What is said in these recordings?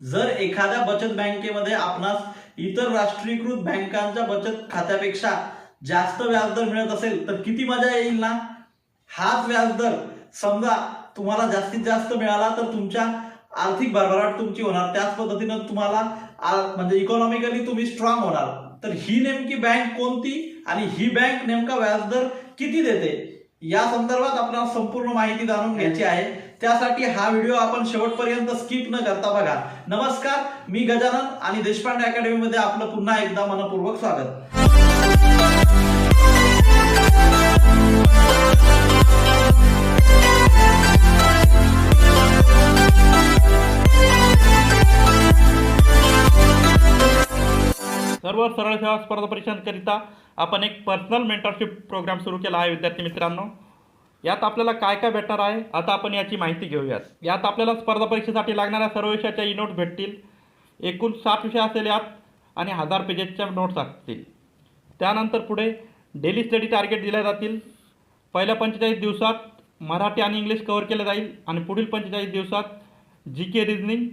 जर एखाद्या बचत बँकेमध्ये आपणास इतर राष्ट्रीयकृत बँकांच्या बचत खात्यापेक्षा जास्त व्याजदर मिळत असेल तर किती मजा येईल ना? हाच व्याजदर समजा तुम्हाला जास्तीत जास्त मिळाला तर तुमच्या आर्थिक भरभराट तुमची होणार. त्याच पद्धतीनं तुम्हाला म्हणजे इकॉनॉमिकली तुम्ही स्ट्रॉंग होणार. तर ही नेमकी बँक कोणती आणि ही बँक नेमका व्याजदर किती देते? या संदर्भात आपल्याला संपूर्ण माहिती जाणून घ्यायची आहे. त्यासाठी हा व्हिडिओ आपण शेवटपर्यंत स्किप न करता बघा. नमस्कार मी गजानन आणि देशपांडे अकॅडमीमध्ये आपलं पुन्हा एकदा मनपूर्वक स्वागत. सर्व सरळ सेवा स्पर्धा परीक्षांकरिता आपण एक पर्सनल मेंटरशिप प्रोग्राम सुरू केला आहे विद्यार्थी मित्रांनो. यात आपल्याला काय काय भेटणार आहे आता आपण याची माहिती घेऊयात. यात आपल्याला स्पर्धा परीक्षेसाठी लागणाऱ्या सर्व विषयाच्या ई नोट्स भेटतील. एकूण साठ विषय असेल यात आणि हजार पेजेसच्या नोट्स असतील. त्यानंतर पुढे डेली स्टडी टार्गेट दिल्या जातील. पहिल्या पंचेचाळीस दिवसात मराठी आणि इंग्लिश कव्हर केलं जाईल आणि पुढील पंचेचाळीस दिवसात जी के रिझनिंग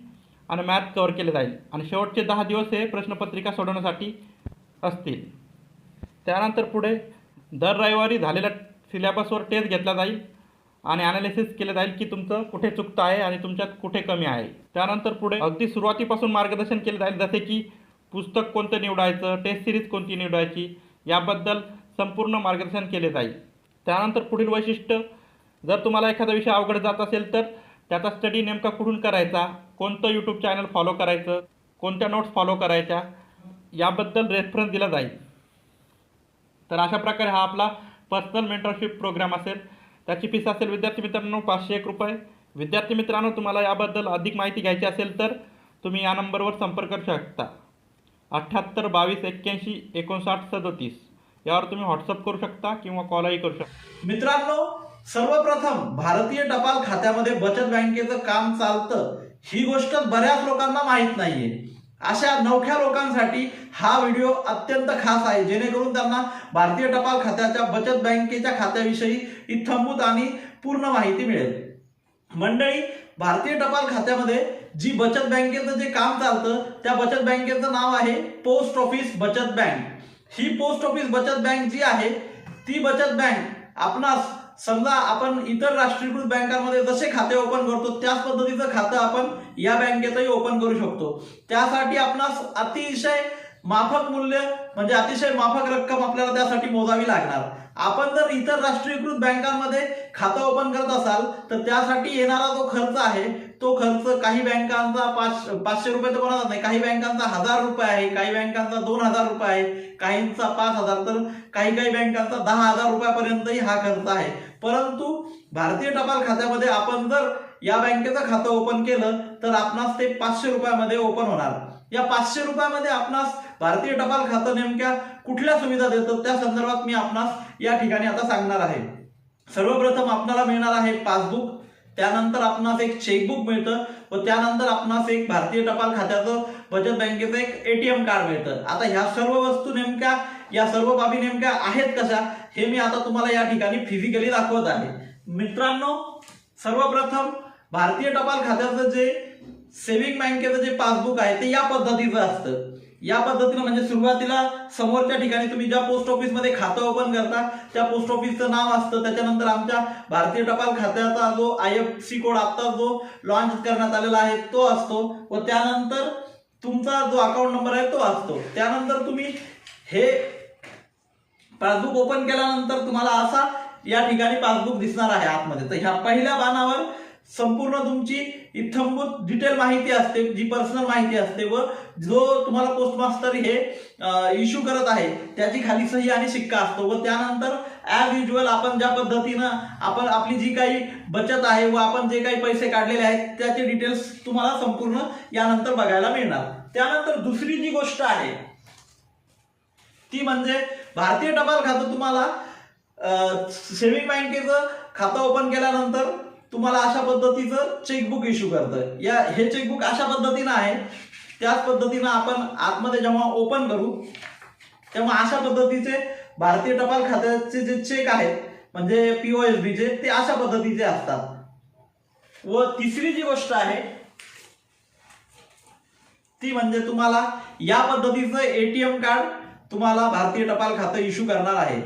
आणि मॅथ कव्हर केले जाईल. आणि शेवटचे दहा दिवस हे प्रश्नपत्रिका सोडवण्यासाठी असतील. त्यानंतर पुढे दर रविवारी झालेल्या सिलॅबसवर टेस्ट घेतला जाईल आणि ॲनालिसिस केलं जाईल की तुमचं कुठे चुकतं आहे आणि तुमच्यात कुठे कमी आहे. त्यानंतर पुढे अगदी सुरुवातीपासून मार्गदर्शन केलं जाईल जसे की पुस्तक कोणतं निवडायचं टेस्ट सिरीज कोणती निवडायची याबद्दल संपूर्ण मार्गदर्शन केले जाईल. त्यानंतर पुढील वैशिष्ट्य जर तुम्हाला एखादा विषय अवघड जात असेल तर त्याचा स्टडी नेमका कुठून करायचा कोणतं यूट्यूब चॅनल फॉलो करायचं कोणत्या नोट्स फॉलो करायच्या याबद्दल रेफरन्स दिला जाईल. तर अशा प्रकारे हा आपला पर्सनल मेंटरशिप प्रोग्राम असेल. त्याची फीस असेल विद्यार्थी मित्रांनो पाचशे एक रुपये. विद्यार्थी मित्रांनो तुम्हाला याबद्दल अधिक माहिती घ्यायची असेल तर तुम्ही या नंबरवर संपर्क करू शकता. अठ्ठ्याहत्तर बावीस एक्क्याऐंशी एकोणसाठ सदोतीस. यावर तुम्ही व्हॉट्सअप करू शकता किंवा कॉलही करू शकता. मित्रांनो सर्वप्रथम भारतीय टपाल खात्यामध्ये बचत बँकेचं काम चालतं. ही गोष्ट बऱ्याच लोकांना माहीत नाहीये. अशा नवख्या लोकांसाठी हा व्हिडिओ अत्यंत खास आहे. जेणेकरून त्यांना भारतीय टपाल खात्याच्या बचत बँकेच्या खात्याविषयी इथंभूत आणि पूर्ण माहिती मिळेल. मंडळी भारतीय टपाल खात्यामध्ये जी बचत बँकेचं जे काम चालतं त्या बचत बँकेचं नाव आहे पोस्ट ऑफिस बचत बँक. ही पोस्ट ऑफिस बचत बँक जी आहे ती बचत बँक आपणास समजा आपण इतर राष्ट्रीयकृत बँकांमध्ये जसे खाते ओपन करतो त्याच पद्धतीचं खातं आपण या बँकेतही ओपन करू शकतो. त्यासाठी आपणास अतिशय माफक मूल्य म्हणजे अतिशय माफक रक्कम आपल्याला त्यासाठी मोजावी लागणार. आपण जर इतर राष्ट्रीयकृत बँकांमध्ये खातं ओपन करत असाल तर त्यासाठी येणारा जो खर्च आहे तो खर्च काही बँकांचा पाच पाचशे रुपये तर कोणाचा नाही. काही बँकांचा हजार रुपये आहे काही बँकांचा दोन हजार रुपये आहे काहींचा पाच हजार. तर काही काही बँकांचा दहा हजार रुपयापर्यंतही हा खर्च आहे. परंतु भारतीय टपाल खात्यामध्ये आपण जर या बँकेचं खातं ओपन केलं तर आपणास ते पाचशे रुपयामध्ये ओपन होणार. या पाचशे रुपयामध्ये आपणास भारतीय टपाल खातं नेमक्या कुठल्या सुविधा देतं त्या संदर्भात मी आपणास या ठिकाणी आता सांगणार आहे. सर्वप्रथम आपणाला मिळणार आहे पासबुक त्यानंतर आपणास एक चेकबुक मिळतं व त्यानंतर आपणास एक भारतीय टपाल खात्याचं बचत बँकेचं एक एटीएम कार्ड मिळतं. आता ह्या सर्व वस्तू नेमक्या या सर्व बाबी नेमक्या आहेत कशा हे मी आता तुम्हाला या ठिकाणी फिजिकली दाखवत आहे. मित्रांनो सर्वप्रथम भारतीय टपाल खात्याचं जे सेव्हिंग बँकेचं जे पासबुक आहे ते या पद्धतीचं असतं. या पद्धतीनं म्हणजे सुरुवातीला समोरच्या ठिकाणी तुम्ही ज्या पोस्ट ऑफिसमध्ये खातं ओपन करता त्या पोस्ट ऑफिसचं नाव असतं. त्याच्यानंतर आमच्या भारतीय टपाल खात्याचा जो आय एफ सी कोड आत्ता जो लॉन्च करण्यात आलेला आहे तो असतो. व त्यानंतर तुमचा जो अकाउंट नंबर आहे तो असतो. त्यानंतर तुम्ही हे पासबुक ओपन केल्यानंतर तुम्हाला असा या ठिकाणी पासबुक दिसणार आहे आतमध्ये. तर ह्या पहिल्या पानावर संपूर्ण तुमची इथंभूत डिटेल माहिती असते जी पर्सनल माहिती असते व जो तुम्हाला पोस्ट मास्टर हे इश्यू करत आहे त्याची खाली सही आणि शिक्का असतो व त्यानंतर ॲज युजल आपण ज्या पद्धतीनं आपण आपली जी काही बचत आहे व आपण जे काही पैसे काढलेले आहेत त्याचे डिटेल्स तुम्हाला संपूर्ण यानंतर बघायला मिळणार. त्यानंतर दुसरी जी गोष्ट आहे ती म्हणजे भारतीय टपाल खातं तुम्हाला सेव्हिंग बँकेचं खातं ओपन केल्यानंतर तुम्हाला अशा पद्धतीचं चेकबुक इश्यू करतं या हे चेकबुक अशा पद्धतीनं आहे त्याच पद्धतीनं आपण आतमध्ये जेव्हा ओपन करू तेव्हा अशा पद्धतीचे भारतीय टपाल खात्याचे जे चेक आहेत म्हणजे पीओएस बीचे ते अशा पद्धतीचे असतात. व तिसरी जी गोष्ट आहे ती म्हणजे तुम्हाला या पद्धतीचं एटीएम कार्ड तुम्हाला भारतीय टपाल खातं इश्यू करणार आहे.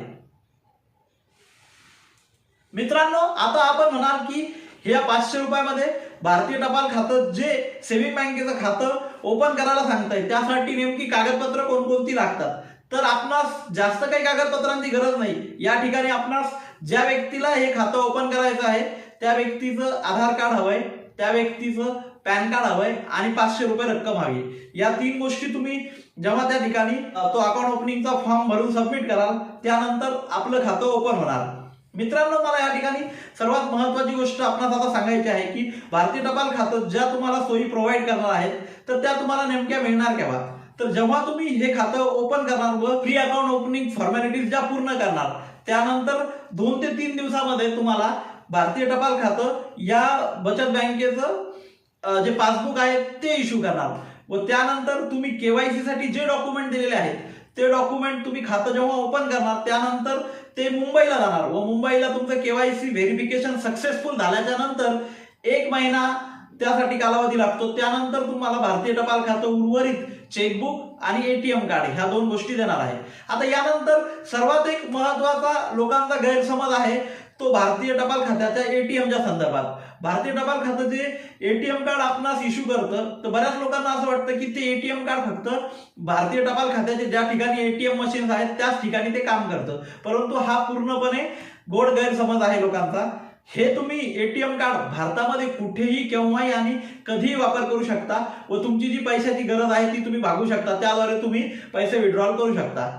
मित्रांनो आता आपण म्हणाल की या पाचशे रुपयामध्ये भारतीय टपाल खातं जे सेव्हिंग बँकेचं खातं ओपन करायला सांगताय त्यासाठी नेमकी कागदपत्र कोणकोणती लागतात? तर आपणास जास्त काही कागदपत्रांची गरज नाही. या ठिकाणी आपणास ज्या व्यक्तीला हे खातं ओपन करायचं आहे त्या व्यक्तीचं आधार कार्ड हवंय त्या व्यक्तीचं पॅन कार्ड हवंय आणि पाचशे रुपये रक्कम हवी. या तीन गोष्टी तुम्ही जेव्हा त्या ठिकाणी तो अकाउंट ओपनिंगचा फॉर्म भरून सबमिट कराल त्यानंतर आपलं खातं ओपन होणार. मित्रांनो मला या ठिकाणी सर्वात महत्वाची गोष्ट आपणास आता सांगायची आहे की भारतीय टपाल खातं ज्या तुम्हाला सोयी प्रोव्हाइड करणार आहेत तर त्या तुम्हाला नेमक्या मिळणार केव्हा? तर जेव्हा तुम्ही हे खातं ओपन करणार व फ्री अकाउंट ओपनिंग फॉर्मॅलिटीज ज्या पूर्ण करणार त्यानंतर दोन ते तीन दिवसामध्ये तुम्हाला भारतीय टपाल खातं या बचत बँकेचं जे पासबुक आहे ते इश्यू करणार. व त्यानंतर तुम्ही केवायसी साठी जे डॉक्युमेंट दिलेले आहेत ते डॉक्युमेंट तुम्ही खातं जेव्हा ओपन करणार त्यानंतर ते मुंबईला जाणार. व मुंबईला तुमचं केवायसी व्हेरिफिकेशन सक्सेसफुल झाल्याच्यानंतर एक महिना त्यासाठी कालावधी लागतो. त्यानंतर तुम्हाला भारतीय टपाल खातं उर्वरित चेकबुक आणि एटीएम कार्ड ह्या दोन गोष्टी देणार आहे. आता यानंतर सर्वात एक महत्त्वाचा लोकांचा गैरसमज आहे तो भारतीय टपाल खात्याच्या एटीएमच्या संदर्भात. भारतीय टपाल खातं जे एटीएम कार्ड आपणास इश्यू करतं. तर बऱ्याच लोकांना असं वाटतं की ते एटीएम कार्ड फक्त भारतीय टपाल खात्याचे ज्या ठिकाणी एटीएम मशीन्स आहेत त्याच ठिकाणी ते काम करतं. परंतु हा पूर्णपणे गोड गैरसमज आहे लोकांचा. हे तुम्ही एटीएम कार्ड भारतामध्ये कुठेही केव्हाही आणि कधीही वापर करू शकता व तुमची जी पैशाची गरज आहे ती तुम्ही भागू शकता. त्याद्वारे तुम्ही पैसे विड्रॉल करू शकता.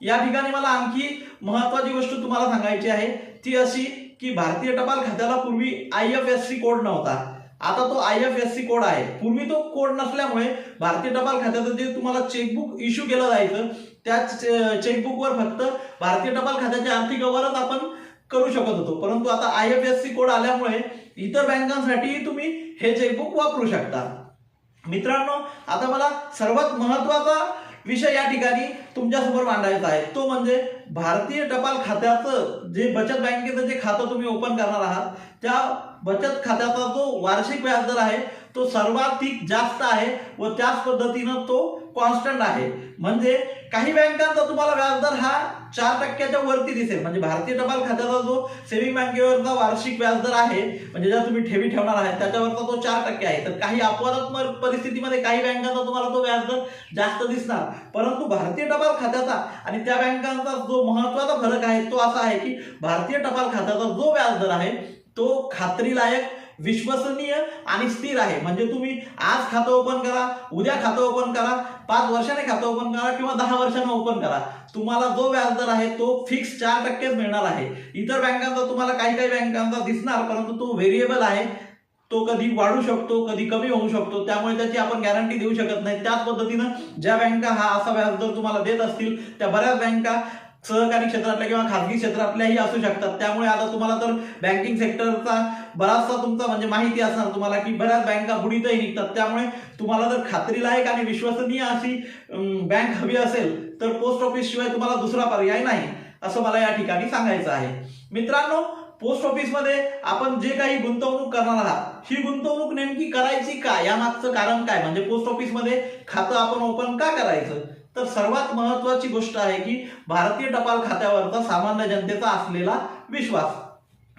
या ठिकाणी मला आणखी महत्वाची गोष्ट तुम्हाला सांगायची आहे. ती अशी की भारतीय टपाल खात्याला पूर्वी I F S C code नव्हता. आता तो I F S C code आहे. पूर्वी तो कोड नसल्यामुळे भारतीय टपाल खात्याचं जे तुम्हाला चेकबुक इश्यू केलं जायचं त्याच चेकबुकवर फक्त भारतीय टपाल खात्याचे आर्थिक व्यवहारच आपण करू शकत होतो. परंतु आता I F S C code आल्यामुळे इतर बँकांसाठीही तुम्ही हे चेकबुक वापरू शकता. मित्रांनो आता मला सर्वात महत्त्वाचा विषय या ठिकाणी तुमच्यासमोर मांडायचा आहे. तो म्हणजे भारतीय टपाल खात्याचं जे बचत बँकेचं जे खातं तुम्ही ओपन करणार आहात त्या बचत खात्याचा जो वार्षिक व्याजदर आहे तो सर्वाधिक जास्त आहे व त्याच पद्धतीनं तो कॉन्स्टंट आहे. म्हणजे काही बँकांचा तुम्हाला व्याजदर हा चार टक्क्याच्या वरती दिसेल. म्हणजे भारतीय टपाल खात्याचा जो सेव्हिंग बँकेवरचा वार्षिक व्याजदर आहे म्हणजे ज्या तुम्ही ठेवी ठेवणार आहे त्याच्यावरचा तो चार टक्के आहे. तर काही अपवादात्मक परिस्थितीमध्ये काही बँकांचा तुम्हाला तो व्याजदर जास्त दिसणार. परंतु भारतीय टपाल खात्याचा आणि त्या बँकांचा जो महत्त्वाचा फरक आहे तो असा आहे की भारतीय टपाल खात्याचा जो व्याजदर आहे तो खात्रीलायक विश्वसनीय आणि स्थिर आहे. म्हणजे तुम्ही आज खातं ओपन करा उद्या खातं ओपन करा पाच वर्षाने खातं ओपन करा किंवा दहा वर्षाने ओपन करा. तुम्हाला जो व्याजदर आहे तो फिक्स चार टक्केच मिळणार आहे. इतर बँकांचा तुम्हाला काही काही बँकांचा दिसणार परंतु तो व्हेरिएबल आहे. तो कधी वाढू शकतो कधी कमी होऊ शकतो त्यामुळे त्याची आपण गॅरंटी देऊ शकत नाही. त्याच पद्धतीनं ज्या बँका हा असा व्याजदर तुम्हाला देत असतील त्या बऱ्याच बँका सहकारी क्षेत्रातल्या किंवा खाजगी क्षेत्रातल्याही असू शकतात. त्यामुळे आता तुम्हाला तर बँकिंग सेक्टरचा बराचसा तुमचा म्हणजे माहिती असणार तुम्हाला की बऱ्याच बँका बुडीतही निघतात. त्यामुळे तुम्हाला जर खात्रीलायक आणि विश्वसनीय अशी बँक हवी असेल तर पोस्ट ऑफिस शिवाय तुम्हाला दुसरा पर्याय नाही असं मला या ठिकाणी सांगायचं आहे. मित्रांनो पोस्ट ऑफिसमध्ये आपण जे काही गुंतवणूक करणार आहात ही गुंतवणूक नेमकी करायची का? यामागचं कारण काय? म्हणजे पोस्ट ऑफिसमध्ये खातं आपण ओपन का करायचं? तर सर्वात महत्वाची गोष्ट आहे की भारतीय टपाल खात्यावरचा सामान्य जनतेचा असलेला विश्वास.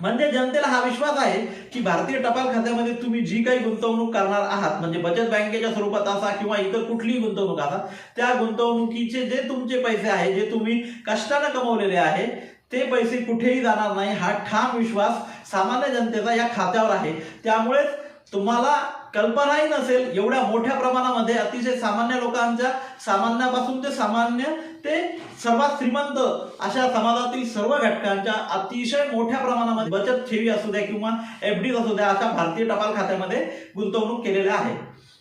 म्हणजे जनतेला हा विश्वास आहे की भारतीय टपाल खात्यामध्ये तुम्ही जी काही गुंतवणूक करणार आहात म्हणजे बचत बँकेच्या स्वरूपात असा किंवा इतर कुठलीही गुंतवणूक असा त्या गुंतवणुकीचे जे तुमचे पैसे आहे जे तुम्ही कष्टानं कमवलेले आहे ते पैसे कुठेही जाणार नाही. हा ठाम विश्वास सामान्य जनतेचा या खात्यावर आहे. त्यामुळेच तुम्हाला कल्पनाही नसेल एवढ्या मोठ्या प्रमाणामध्ये अतिशय सामान्य लोकांच्या सामान्यापासून ते सामान्य ते सर्वात श्रीमंत अशा समाजातील सर्व घटकांच्या अतिशय मोठ्या प्रमाणामध्ये बचत ठेवी असू द्या किंवा एफ डी असू द्या अशा भारतीय टपाल खात्यामध्ये गुंतवणूक केलेल्या आहे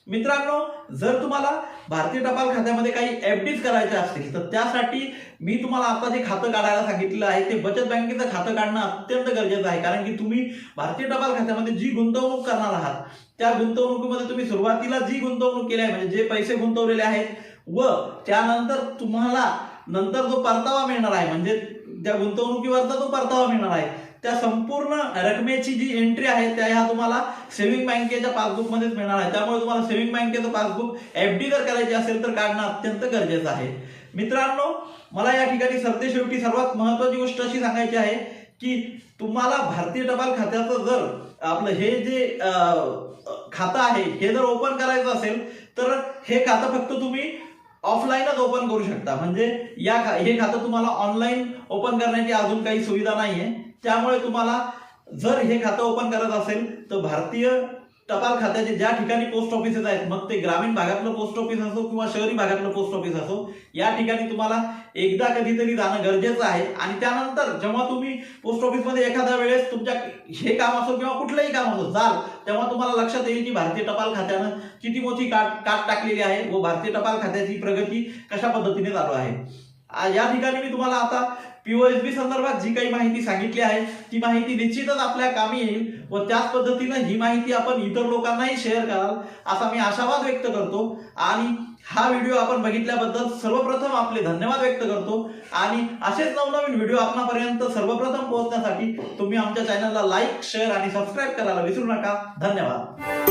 मित्रांनो जर तुम्हाला भारतीय टपाल खात्यामध्ये काही एफ डीज करायच्या असतील तर त्यासाठी मी तुम्हाला आता जे खातं काढायला सांगितलं आहे ते बचत बँकेचं खातं काढणं अत्यंत गरजेचं आहे. कारण की तुम्ही भारतीय टपाल खात्यामध्ये जी गुंतवणूक करणार आहात त्या गुंतवणुकीमध्ये तुम्ही सुरुवातीला जी गुंतवणूक केली आहे म्हणजे जे पैसे गुंतवलेले आहेत व त्यानंतर तुम्हाला नंतर जो परतावा मिळणार आहे म्हणजे त्या गुंतवणुकीवरचा जो परतावा मिळणार आहे त्या संपूर्ण रकमेची जी एंट्री आहे त्या ह्या तुम्हाला सेव्हिंग बँकेच्या पासबुक मध्येच मिळणार आहे. त्यामुळे तुम्हाला सेव्हिंग बँकेचं पासबुक एफ डी जर करायची असेल तर काढणं अत्यंत गरजेचं आहे. मित्रांनो मला या ठिकाणी सरते शेवटी सर्वात महत्वाची गोष्ट अशी सांगायची आहे की तुम्हाला भारतीय टपाल खात्याचं जर आपलं हे जे खातं आहे हे जर ओपन करायचं असेल तर हे खातं फक्त तुम्ही ऑफलाईनच ओपन करू शकता. म्हणजे या हे खातं तुम्हाला ऑनलाईन ओपन करण्याची अजून काही सुविधा नाहीये. त्यामुळे तुम्हाला जर हे खातं ओपन करत असेल तर भारतीय टपाल खात्याचे ज्या ठिकाणी पोस्ट ऑफिसेस आहेत मग ते ग्रामीण भागातलं पोस्ट ऑफिस असो किंवा शहरी भागातलं पोस्ट ऑफिस असो या ठिकाणी तुम्हाला एकदा कधीतरी जाणं गरजेचं आहे. आणि त्यानंतर जेव्हा तुम्ही पोस्ट ऑफिसमध्ये एखाद्या वेळेस तुमच्या हे काम असो किंवा कुठलंही काम असो जाल तेव्हा तुम्हाला लक्षात येईल की भारतीय टपाल खात्यानं किती मोठी काट काट टाकलेली आहे व भारतीय टपाल खात्याची प्रगती कशा पद्धतीने चालू आहे. या ठिकाणी मी तुम्हाला आता पीओएसबी संदर्भात जी काही माहिती सांगितली आहे ती माहिती निश्चितच आपल्या कामी येईल. व त्याच पद्धतीनं ही माहिती आपण इतर लोकांनाही शेअर कराल असा मी आशावाद व्यक्त करतो. आणि हा व्हिडिओ आपण बघितल्याबद्दल सर्वप्रथम आपले धन्यवाद व्यक्त करतो. आणि असेच नवनवीन व्हिडिओ आपणापर्यंत सर्वप्रथम पोहोचण्यासाठी तुम्ही आमच्या चॅनलला लाईक शेअर आणि सबस्क्राईब करायला विसरू नका. धन्यवाद.